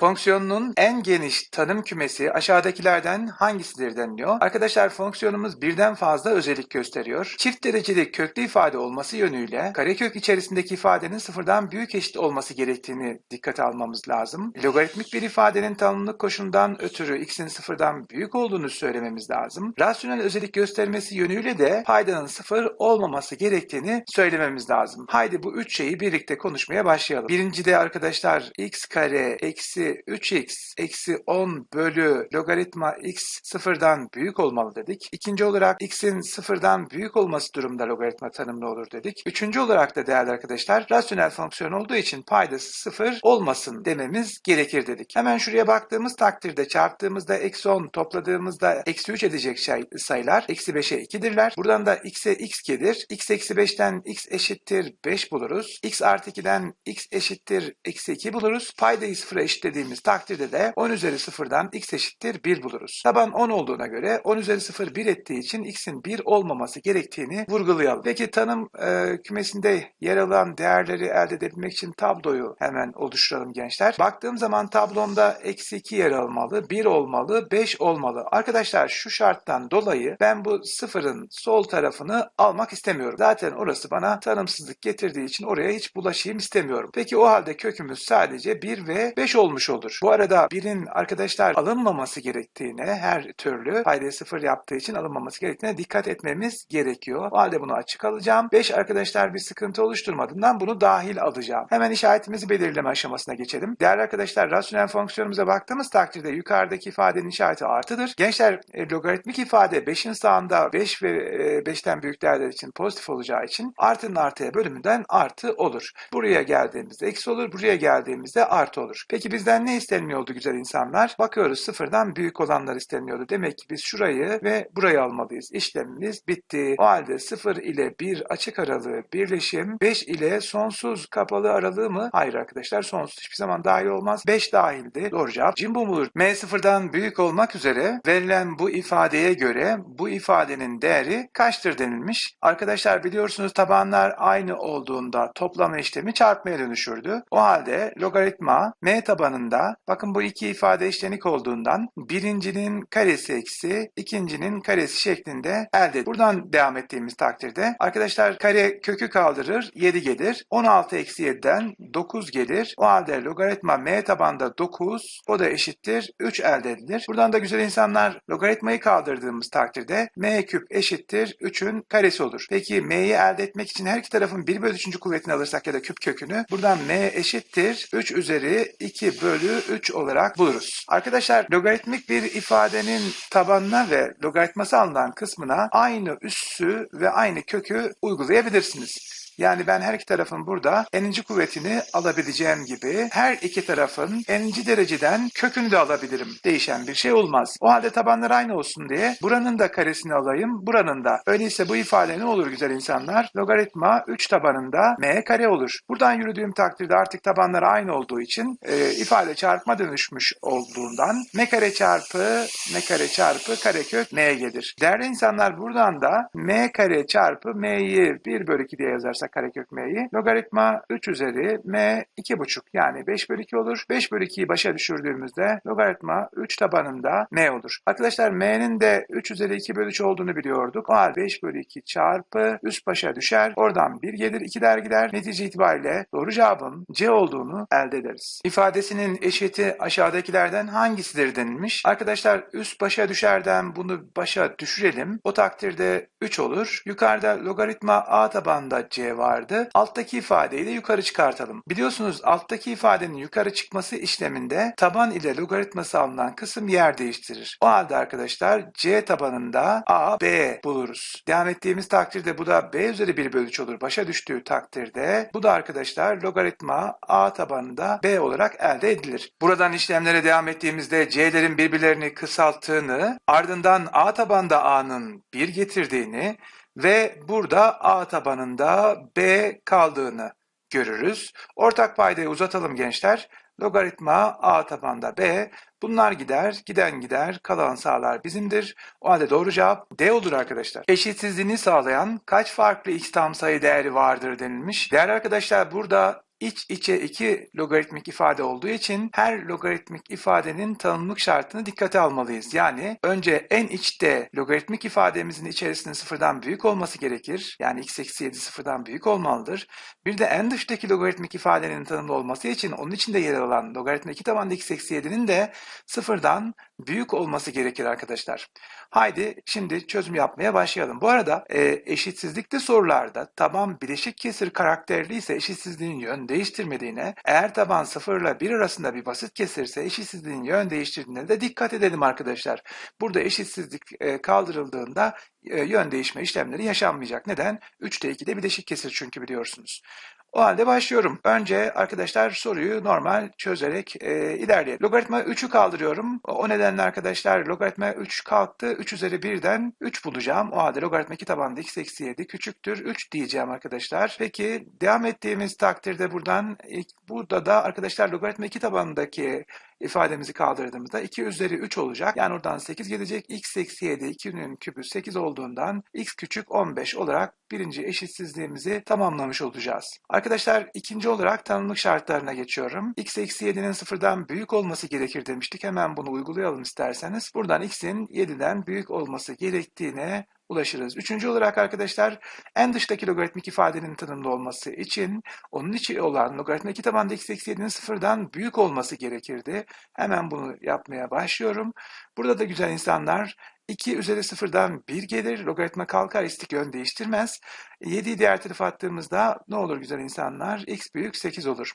Fonksiyonunun en geniş tanım kümesi aşağıdakilerden hangisidir deniliyor. Arkadaşlar fonksiyonumuz birden fazla özellik gösteriyor. Çift dereceli köklü ifade olması yönüyle karekök içerisindeki ifadenin sıfırdan büyük eşit olması gerektiğini dikkate almamız lazım. Logaritmik bir ifadenin tanımlık koşulundan ötürü x'in sıfırdan büyük olduğunu söylememiz lazım. Rasyonel özellik göstermesi yönüyle de paydanın sıfır olmaması gerektiğini söylememiz lazım. Haydi bu üç şeyi birlikte konuşmaya başlayalım. Birincide arkadaşlar x kare eksi 3x eksi 10 bölü logaritma x sıfırdan büyük olmalı dedik. İkinci olarak x'in sıfırdan büyük olması durumda logaritma tanımlı olur dedik. Üçüncü olarak da değerli arkadaşlar rasyonel fonksiyon olduğu için paydası sıfır olmasın dememiz gerekir dedik. Hemen şuraya baktığımız takdirde çarptığımızda eksi 10 topladığımızda eksi 3 edecek şey, sayılar eksi 5'e 2'dirler. Buradan da x'e x gelir. x eksi 5'ten x eşittir 5 buluruz. x artı 2'den x eşittir eksi 2 buluruz. Paydayı sıfıra eşitlediğimiz takdirde de 10 üzeri sıfırdan x eşittir 1 buluruz. Taban 10 olduğuna göre 10 üzeri 0 1 ettiği için x'in 1 olmaması gerektiğini vurgulayalım. Peki tanım e, kümesinde yer alan değerleri elde edebilmek için tabloyu hemen oluşturalım gençler. Baktığım zaman tablomda eksi 2 yer almalı, 1 olmalı, 5 olmalı. Arkadaşlar şu şarttan dolayı ben bu sıfırın sol tarafını almak istemiyorum. Zaten orası bana tanımsızlık getirdiği için oraya hiç bulaşayım istemiyorum. Peki o halde kökümüz sadece 1 ve 5 olmuş olur. Bu arada 1'in arkadaşlar alınmaması gerektiğine her türlü paydayı sıfır yaptığı için alınmaması gerektiğine dikkat etmemiz gerekiyor. O halde bunu açık alacağım. 5 arkadaşlar bir sıkıntı oluşturmadığından bunu dahil alacağım. Hemen işaretimizi belirleme aşamasına geçelim. Değerli arkadaşlar rasyonel fonksiyonumuza baktığımız takdirde yukarıdaki ifadenin işareti artıdır. Gençler e, logaritmik ifade 5'in sağında 5 ve e, 5'ten büyük değerler için pozitif olacağı için artının artıya bölümünden artı olur. Buraya geldiğimizde eksi olur, buraya geldiğimizde artı olur. Peki bizden ne istenmiyordu güzel insanlar? Bakıyoruz sıfırdan büyük olanlar istenmiyordu. Demek ki biz şurayı ve burayı almalıyız. İşlemimiz bitti. O halde 0 ile 1 açık aralığı birleşim 5 ile sonsuz kapalı aralığı mı? Hayır arkadaşlar sonsuz hiçbir zaman dahil olmaz. 5 dahildi. Doğru cevap cimbom olur. M sıfırdan büyük olmak üzere verilen bu ifadeye göre bu ifadenin değeri kaçtır denilmiş. Arkadaşlar biliyorsunuz tabanlar aynı olduğunda toplama işlemi çarpmaya dönüşürdü. O halde logaritma M tabanında bakın bu iki ifade eşlenik olduğundan birincinin karesi eksi ikincinin karesi şeklinde elde. Buradan devam ettiğimiz takdirde arkadaşlar kare kökü kaldırır 7 gelir. 16 eksi 7'den 9 gelir. O halde logaritma M tabanda 9 o da eşittir 3 elde edilir. Buradan da güzel insanlar logaritmayı kaldırdığımız takdirde M küp eşittir 3'ün karesi olur. Peki M'yi elde etmek için her iki tarafın 1 bölü 3. kuvvetini alırsak ya da küp kökünü buradan M eşittir 3 üzeri 2 bölü 3 olarak buluruz. Arkadaşlar logaritmik bir ifadenin tabanına ve logaritması alınan kısmına aynı üssü ve aynı kökü uygulayabilirsiniz. Yani ben her iki tarafın burada n'inci kuvvetini alabileceğim gibi her iki tarafın n'inci dereceden kökünü de alabilirim. Değişen bir şey olmaz. O halde tabanlar aynı olsun diye buranın da karesini alayım, buranın da. Öyleyse bu ifade ne olur güzel insanlar? Logaritma 3 tabanında m kare olur. Buradan yürüdüğüm takdirde artık tabanlar aynı olduğu için e, ifade çarpma dönüşmüş olduğundan m kare çarpı m kare çarpı karekök m gelir. Değerli insanlar buradan da m kare çarpı m'yi 1 bölü 2 diye yazarsak karekök m'yi logaritma 3 üzeri m 2,5 yani 5 bölü 2 olur. 5 bölü 2'yi başa düşürdüğümüzde logaritma 3 tabanında m olur. Arkadaşlar m'nin de 3 üzeri 2 bölü 3 olduğunu biliyorduk. O halde 5 bölü 2 çarpı üst başa düşer. Oradan 1 gelir 2 der gider. Netice itibariyle doğru cevabın C olduğunu elde ederiz. İfadesinin eşiti aşağıdakilerden hangisidir denilmiş. Arkadaşlar üst başa düşerden bunu başa düşürelim. O takdirde 3 olur. Yukarıda logaritma a tabanda c vardı. Alttaki ifadeyi de yukarı çıkartalım. Biliyorsunuz alttaki ifadenin yukarı çıkması işleminde taban ile logaritması alınan kısım yer değiştirir. O halde arkadaşlar c tabanında a, b buluruz. Devam ettiğimiz takdirde bu da b üzeri 1 bölü 3 olur. Başa düştüğü takdirde bu da arkadaşlar logaritma a tabanında b olarak elde edilir. Buradan işlemlere devam ettiğimizde c'lerin birbirlerini kısalttığını ardından a tabanda a'nın 1 getirdiğini ve burada A tabanında B kaldığını görürüz. Ortak paydayı uzatalım gençler. Logaritma A tabanda B. Bunlar gider, giden gider, kalan sağlar bizimdir. O halde doğru cevap D olur arkadaşlar. Eşitsizliğini sağlayan kaç farklı x tam sayı değeri vardır denilmiş. Değerli arkadaşlar burada iç içe iki logaritmik ifade olduğu için her logaritmik ifadenin tanımlık şartını dikkate almalıyız. Yani önce en içte logaritmik ifademizin içerisinin sıfırdan büyük olması gerekir. Yani x eksi 7 sıfırdan büyük olmalıdır. Bir de en dıştaki logaritmik ifadenin tanımlı olması için onun içinde yer alan logaritma 2 tabanlı x eksi 7'nin de sıfırdan büyük olması gerekir arkadaşlar. Haydi şimdi çözüm yapmaya başlayalım. Bu arada e, eşitsizlikli sorularda taban bileşik kesir karakterli ise eşitsizliğin yön değiştirmediğine, eğer taban 0 ile 1 arasında bir basit kesirse eşitsizliğin yön değiştirdiğine de dikkat edelim arkadaşlar. Burada eşitsizlik e, kaldırıldığında e, yön değişme işlemleri yaşanmayacak. Neden? 3'te 2'de bileşik kesir çünkü biliyorsunuz. O halde başlıyorum. Önce arkadaşlar soruyu normal çözerek e, ilerleyelim. Logaritma 3'ü kaldırıyorum. O nedenle arkadaşlar logaritma 3 kalktı. 3 üzeri 1'den 3 bulacağım. O halde logaritma 2 tabanında x eksi 7 küçüktür 3 diyeceğim arkadaşlar. Peki devam ettiğimiz takdirde buradan ilk, burada da arkadaşlar logaritma 2 tabanındaki ifademizi kaldırdığımızda 2 üzeri 3 olacak. Yani oradan 8 gelecek. x eksi 7 2'nin küpü 8 olduğundan x küçük 15 olarak birinci eşitsizliğimizi tamamlamış olacağız. Arkadaşlar ikinci olarak tanımlık şartlarına geçiyorum. x eksi 7'nin sıfırdan büyük olması gerekir demiştik. Hemen bunu uygulayalım isterseniz. Buradan x'in 7'den büyük olması gerektiğine ulaşırız. Üçüncü olarak arkadaşlar en dıştaki logaritmik ifadenin tanımlı olması için onun içi olan logaritma 2 tabanda x eksi 7'nin sıfırdan büyük olması gerekirdi. Hemen bunu yapmaya başlıyorum. Burada da güzel insanlar 2 üzeri sıfırdan 1 gelir. Logaritma kalkar, istik yön değiştirmez. 7'yi diğer tarafa attığımızda ne olur güzel insanlar? x büyük 8 olur.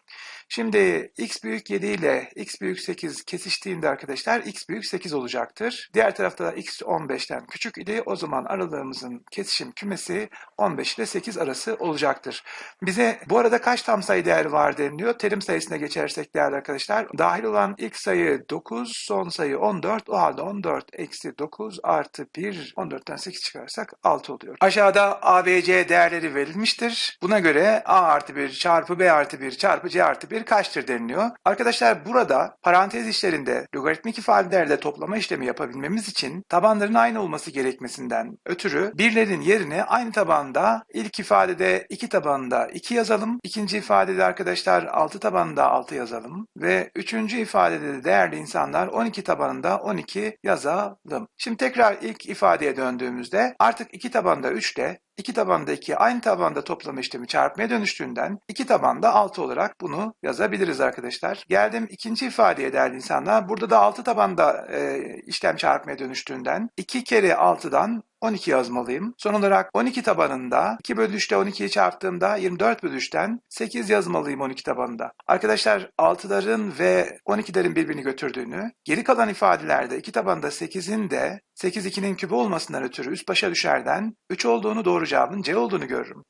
Şimdi x büyük 7 ile x büyük 8 kesiştiğinde arkadaşlar x büyük 8 olacaktır. Diğer tarafta da x 15'ten küçük idi. O zaman aralığımızın kesişim kümesi 15 ile 8 arası olacaktır. Bize bu arada kaç tam sayı değeri var deniliyor. Terim sayısına geçersek değerli arkadaşlar. Dahil olan ilk sayı 9, son sayı 14. O halde 14 eksi 9 artı 1, 14'ten 8 çıkarsak 6 oluyor. Aşağıda ABC değerleri verilmiştir. Buna göre A artı 1 çarpı B artı 1 çarpı C artı 1 kaçtır deniliyor. Arkadaşlar burada parantez işlerinde logaritmik ifadelerde toplama işlemi yapabilmemiz için tabanların aynı olması gerekmesinden ötürü birlerin yerine aynı tabanda ilk ifadede 2 tabanında 2 yazalım. ikinci ifadede arkadaşlar 6 tabanında 6 yazalım. Ve üçüncü ifadede de değerli insanlar 12 tabanında 12 yazalım. Şimdi tekrar ilk ifadeye döndüğümüzde artık 2 tabanda 3 de İki tabanda 2 aynı tabanda toplama işlemi çarpmaya dönüştüğünden iki tabanda 6 olarak bunu yazabiliriz arkadaşlar. Geldim ikinci ifadeye değerli insanlar. Burada da 6 tabanda e, işlem çarpmaya dönüştüğünden 2 kere 6'dan 12 yazmalıyım. Son olarak 12 tabanında 2 bölü 3'te 12'yi çarptığımda 24 bölü 3'ten 8 yazmalıyım 12 tabanında. Arkadaşlar 6'ların ve 12'lerin birbirini götürdüğünü, geri kalan ifadelerde 2 tabanda 8'in de 8 2'nin kübü olmasından ötürü üst başa düşerden 3 olduğunu doğru cevabın C olduğunu görürüm.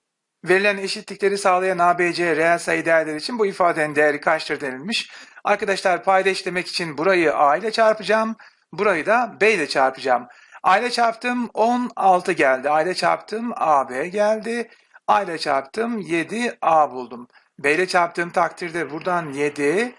Verilen eşitlikleri sağlayan ABC reel sayı değerleri için bu ifadenin değeri kaçtır denilmiş. Arkadaşlar payda işlemek için burayı A ile çarpacağım. Burayı da B ile çarpacağım. A ile çarptım 16 geldi. A ile çarptım AB geldi. A ile çarptım 7A buldum. B ile çarptığım takdirde buradan 7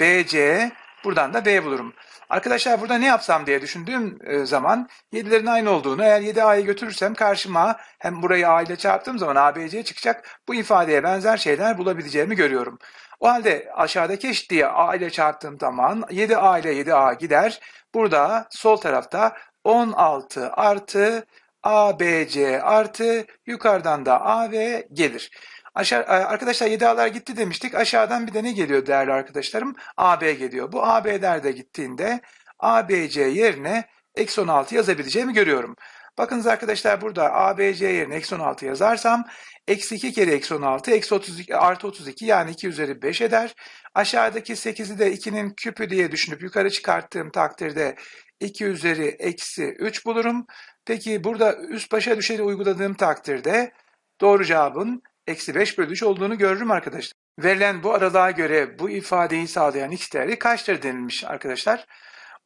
BC buradan da B bulurum. Arkadaşlar burada ne yapsam diye düşündüğüm e, zaman 7'lerin aynı olduğunu eğer 7A'yı götürürsem karşıma hem burayı A ile çarptığım zaman ABC çıkacak bu ifadeye benzer şeyler bulabileceğimi görüyorum. O halde aşağıdaki eşitliği A ile çarptığım zaman 7A ile 7A gider. Burada sol tarafta 16 artı ABC artı yukarıdan da AV gelir. Aşağı, e, arkadaşlar 7A'lar gitti demiştik. Aşağıdan bir de ne geliyor değerli arkadaşlarım? AB geliyor. Bu AB'ler de gittiğinde ABC yerine eksi 16 yazabileceğimi görüyorum. Bakınız arkadaşlar burada ABC yerine eksi 16 yazarsam eksi 2 kere eksi 16 eksi 32 artı 32 yani 2 üzeri 5 eder. Aşağıdaki 8'i de 2'nin küpü diye düşünüp yukarı çıkarttığım takdirde 2 üzeri eksi 3 bulurum. Peki burada üst başa düşeni uyguladığım takdirde doğru cevabın eksi 5 bölü 3 olduğunu görürüm arkadaşlar. Verilen bu aralığa göre bu ifadeyi sağlayan x değeri kaçtır denilmiş arkadaşlar.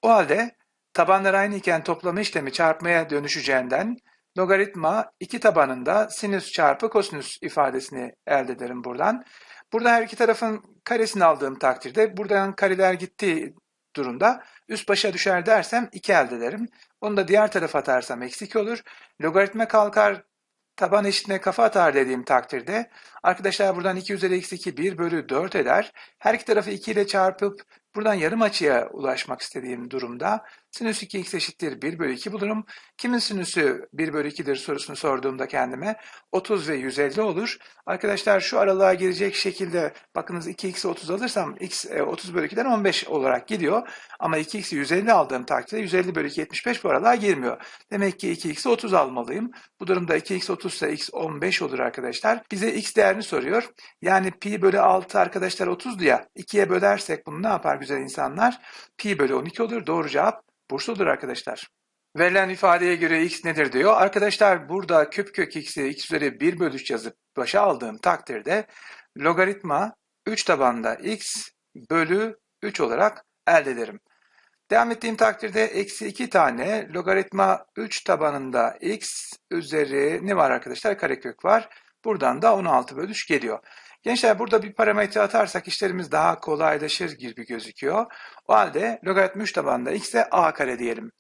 O halde tabanlar aynı iken toplama işlemi çarpmaya dönüşeceğinden logaritma iki tabanında sinüs çarpı kosinüs ifadesini elde ederim buradan. Burada her iki tarafın karesini aldığım takdirde buradan kareler gittiği durumda üst başa düşer dersem 2 elde ederim. Onu da diğer tarafa atarsam eksi 2 olur. Logaritma kalkar taban eşitliğine kafa atar dediğim takdirde arkadaşlar buradan 2 üzeri eksi 2 1 bölü 4 eder. Her iki tarafı 2 ile çarpıp buradan yarım açıya ulaşmak istediğim durumda sinüs 2x eşittir 1 bölü 2 bulurum. Kimin sinüsü 1 bölü 2'dir sorusunu sorduğumda kendime 30 ve 150 olur. Arkadaşlar şu aralığa girecek şekilde bakınız 2x'i 30 alırsam x e, 30 bölü 2'den 15 olarak gidiyor. Ama 2x'i 150 aldığım takdirde 150 bölü 2 75 bu aralığa girmiyor. Demek ki 2x'i 30 almalıyım. Bu durumda 2x 30 ise x 15 olur arkadaşlar. Bize x değerini soruyor. Yani pi bölü 6 arkadaşlar 30'du ya. 2'ye bölersek bunu ne yapar güzel insanlar? Pi bölü 12 olur. Doğru cevap Bursadır arkadaşlar. Verilen ifadeye göre x nedir diyor. Arkadaşlar burada küp kök x'i x üzeri 1 bölü 3 yazıp başa aldığım takdirde logaritma 3 tabanda x bölü 3 olarak elde ederim. Devam ettiğim takdirde eksi 2 tane logaritma 3 tabanında x üzeri ne var arkadaşlar? Karekök var. Buradan da 16 bölü 3 geliyor. Gençler burada bir parametre atarsak işlerimiz daha kolaylaşır gibi gözüküyor. O halde logaritma 3 tabanında x'e a kare diyelim.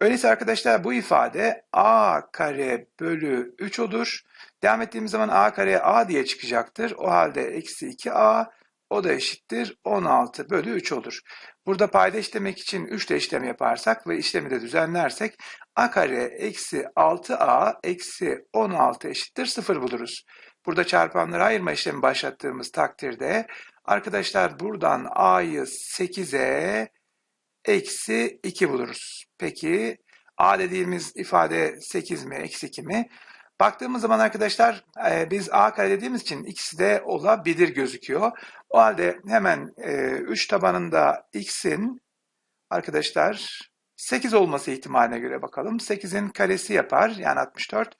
Öyleyse arkadaşlar bu ifade a kare bölü 3 olur. Devam ettiğimiz zaman a kare a diye çıkacaktır. O halde eksi 2a o da eşittir 16 bölü 3 olur. Burada payda işlemek için 3 ile işlem yaparsak ve işlemi de düzenlersek a kare eksi 6a eksi 16 eşittir 0 buluruz. Burada çarpanları ayırma işlemi başlattığımız takdirde arkadaşlar buradan a'yı 8'e eksi 2 buluruz. Peki a dediğimiz ifade 8 mi eksi 2 mi? Baktığımız zaman arkadaşlar e, biz a kare dediğimiz için ikisi de olabilir gözüküyor. O halde hemen e, 3 tabanında x'in arkadaşlar 8 olması ihtimaline göre bakalım. 8'in karesi yapar yani 64.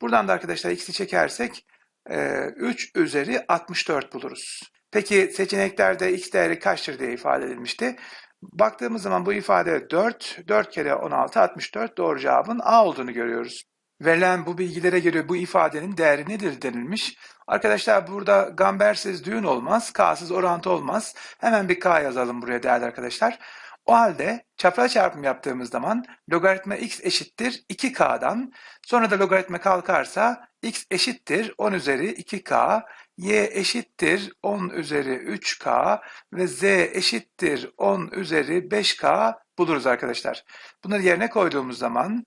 Buradan da arkadaşlar x'i çekersek 3 üzeri 64 buluruz. Peki seçeneklerde x değeri kaçtır diye ifade edilmişti. Baktığımız zaman bu ifade 4, 4 kere 16, 64 doğru cevabın A olduğunu görüyoruz. Verilen bu bilgilere göre bu ifadenin değeri nedir denilmiş. Arkadaşlar burada gambersiz düğün olmaz, K'sız orantı olmaz. Hemen bir K yazalım buraya değerli arkadaşlar. O halde çapraz çarpım yaptığımız zaman logaritma x eşittir 2k'dan sonra da logaritma kalkarsa x eşittir 10 üzeri 2k, y eşittir 10 üzeri 3k ve z eşittir 10 üzeri 5k buluruz arkadaşlar. Bunları yerine koyduğumuz zaman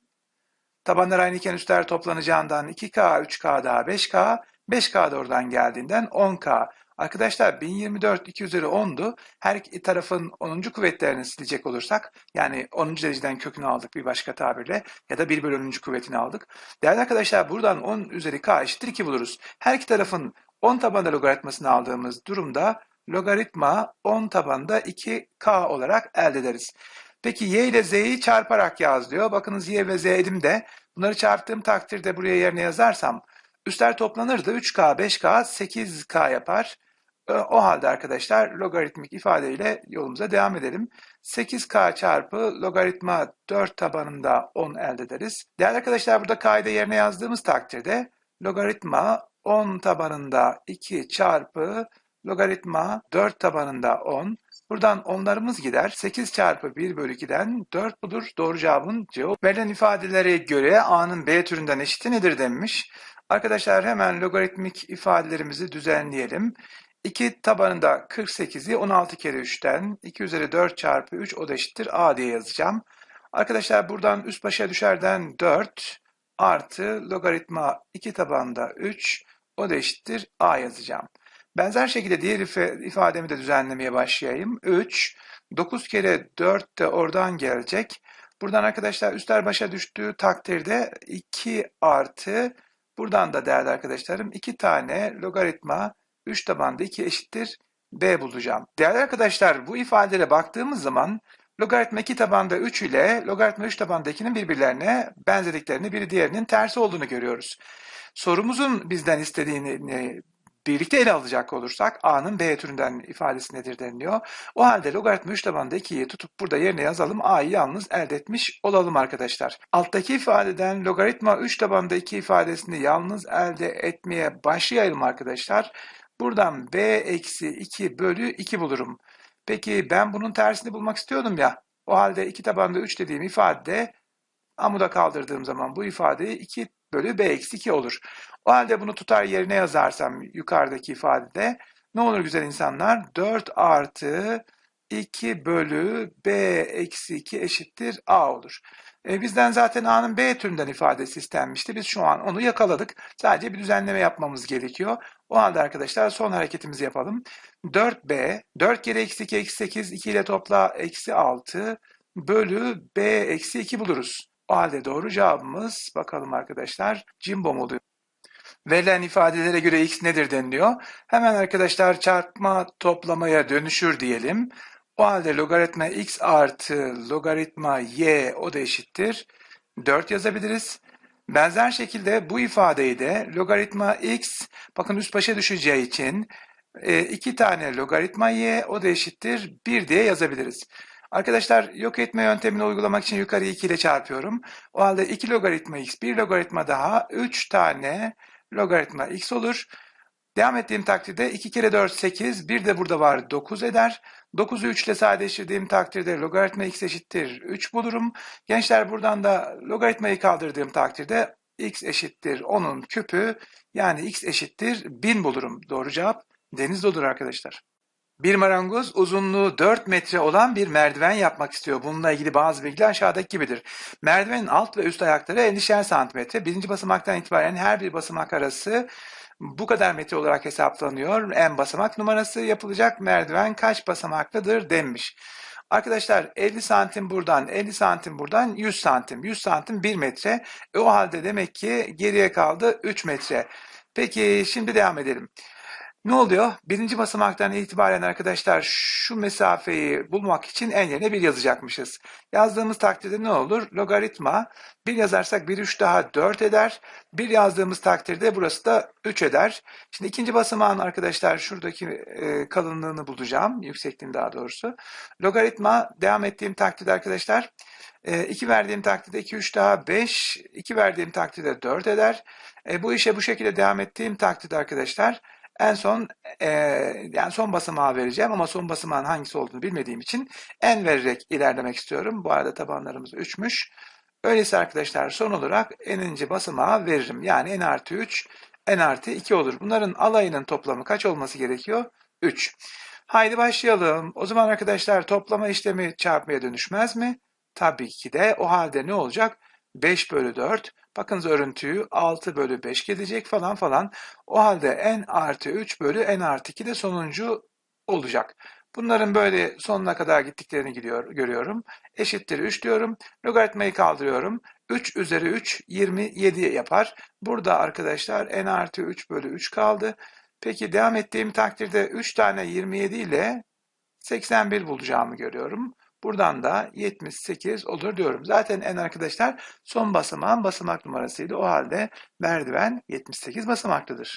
tabanlar aynı iken üstler toplanacağından 2k, 3k daha 5k, 5k da geldiğinden 10k. Arkadaşlar 1024 2 üzeri 10'du. Her iki tarafın 10. kuvvetlerini silecek olursak yani 10. dereceden kökünü aldık bir başka tabirle ya da 1 bölü 10. kuvvetini aldık. Değerli arkadaşlar buradan 10 üzeri k eşittir 2 buluruz. Her iki tarafın 10 tabanda logaritmasını aldığımız durumda logaritma 10 tabanda 2k olarak elde ederiz. Peki y ile z'yi çarparak yaz diyor. Bakınız y ve z elimde. Bunları çarptığım takdirde buraya yerine yazarsam üstler toplanırdı. 3k, 5k, 8k yapar. O halde arkadaşlar logaritmik ifadeyle yolumuza devam edelim. 8k çarpı logaritma 4 tabanında 10 elde ederiz. Değerli arkadaşlar burada k'yı yerine yazdığımız takdirde logaritma 10 tabanında 2 çarpı logaritma 4 tabanında 10. Buradan onlarımız gider. 8 çarpı 1 bölü 2'den 4 budur. Doğru cevabın cevap. Verilen ifadelere göre a'nın b türünden eşiti nedir denmiş. Arkadaşlar hemen logaritmik ifadelerimizi düzenleyelim. 2 tabanında 48'i 16 kere 3'ten 2 üzeri 4 çarpı 3 o da eşittir a diye yazacağım. Arkadaşlar buradan üst başa düşerden 4 artı logaritma 2 tabanda 3 o da eşittir a yazacağım. Benzer şekilde diğer ifademi de düzenlemeye başlayayım. 3, 9 kere 4 de oradan gelecek. Buradan arkadaşlar üstler başa düştüğü takdirde 2 artı buradan da değerli arkadaşlarım 2 tane logaritma 3 tabanda 2 eşittir b bulacağım. Değerli arkadaşlar bu ifadelere baktığımız zaman logaritma 2 tabanda 3 ile logaritma 3 tabanda 2'nin birbirlerine benzediklerini biri diğerinin tersi olduğunu görüyoruz. Sorumuzun bizden istediğini birlikte ele alacak olursak a'nın b türünden ifadesi nedir deniliyor. O halde logaritma 3 tabanda 2'yi tutup burada yerine yazalım. a'yı yalnız elde etmiş olalım arkadaşlar. Alttaki ifadeden logaritma 3 tabanda 2 ifadesini yalnız elde etmeye başlayalım arkadaşlar. Buradan b eksi 2 bölü 2 bulurum. Peki ben bunun tersini bulmak istiyordum ya. O halde 2 tabanda 3 dediğim ifade amuda kaldırdığım zaman bu ifadeyi 2 bölü b eksi 2 olur. O halde bunu tutar yerine yazarsam yukarıdaki ifadede ne olur güzel insanlar? 4 artı 2 bölü b eksi 2 eşittir a olur. E, bizden zaten a'nın b türünden ifadesi istenmişti. Biz şu an onu yakaladık. Sadece bir düzenleme yapmamız gerekiyor. O halde arkadaşlar son hareketimizi yapalım. 4b, 4 kere eksi 2 eksi 8, 2 ile topla eksi 6 bölü b eksi 2 buluruz. O halde doğru cevabımız bakalım arkadaşlar cimbom oluyor. Verilen ifadelere göre x nedir deniliyor. Hemen arkadaşlar çarpma toplamaya dönüşür diyelim. O halde logaritma x artı logaritma y o da eşittir. 4 yazabiliriz. Benzer şekilde bu ifadeyi de logaritma x bakın üst başa düşeceği için 2 e, tane logaritma y o da eşittir 1 diye yazabiliriz. Arkadaşlar yok etme yöntemini uygulamak için yukarı 2 ile çarpıyorum. O halde 2 logaritma x, 1 logaritma daha 3 tane logaritma x olur. Devam ettiğim takdirde 2 kere 4 8, bir de burada var 9 eder. 9'u 3 ile sadeleştirdiğim takdirde logaritma x eşittir 3 bulurum. Gençler buradan da logaritmayı kaldırdığım takdirde x eşittir 10'un küpü yani x eşittir 1000 bulurum. Doğru cevap deniz olur arkadaşlar. Bir marangoz uzunluğu 4 metre olan bir merdiven yapmak istiyor. Bununla ilgili bazı bilgiler aşağıdaki gibidir. Merdivenin alt ve üst ayakları 50'şer santimetre. Birinci basamaktan itibaren her bir basamak arası bu kadar metre olarak hesaplanıyor. En basamak numarası yapılacak merdiven kaç basamaklıdır denmiş. Arkadaşlar 50 santim buradan, 50 santim buradan, 100 santim. 100 santim 1 metre. E, o halde demek ki geriye kaldı 3 metre. Peki şimdi devam edelim. Ne oluyor? Birinci basamaktan itibaren arkadaşlar şu mesafeyi bulmak için en yerine bir yazacakmışız. Yazdığımız takdirde ne olur? Logaritma bir yazarsak 1 3 daha 4 eder. Bir yazdığımız takdirde burası da 3 eder. Şimdi ikinci basamağın arkadaşlar şuradaki e, kalınlığını bulacağım. Yüksekliğini daha doğrusu. Logaritma devam ettiğim takdirde arkadaşlar 2 e, verdiğim takdirde 2 3 daha 5, 2 verdiğim takdirde 4 eder. E, bu işe bu şekilde devam ettiğim takdirde arkadaşlar en son e, yani son basamağı vereceğim ama son basamağın hangisi olduğunu bilmediğim için en vererek ilerlemek istiyorum. Bu arada tabanlarımız 3'müş. Öyleyse arkadaşlar son olarak eninci basamağı veririm. Yani n artı 3, n artı 2 olur. Bunların alayının toplamı kaç olması gerekiyor? 3. Haydi başlayalım. O zaman arkadaşlar toplama işlemi çarpmaya dönüşmez mi? Tabii ki de. O halde ne olacak? 5 bölü 4. Bakınız örüntüyü 6 bölü 5 gelecek falan falan. O halde n artı 3 bölü n artı 2 de sonuncu olacak. Bunların böyle sonuna kadar gittiklerini gidiyor, görüyorum. Eşittir 3 diyorum. Logaritmayı kaldırıyorum. 3 üzeri 3 27 yapar. Burada arkadaşlar n artı 3 bölü 3 kaldı. Peki devam ettiğim takdirde 3 tane 27 ile 81 bulacağımı görüyorum. Buradan da 78 olur diyorum. Zaten en arkadaşlar son basamağın basamak numarasıydı. O halde merdiven 78 basamaklıdır.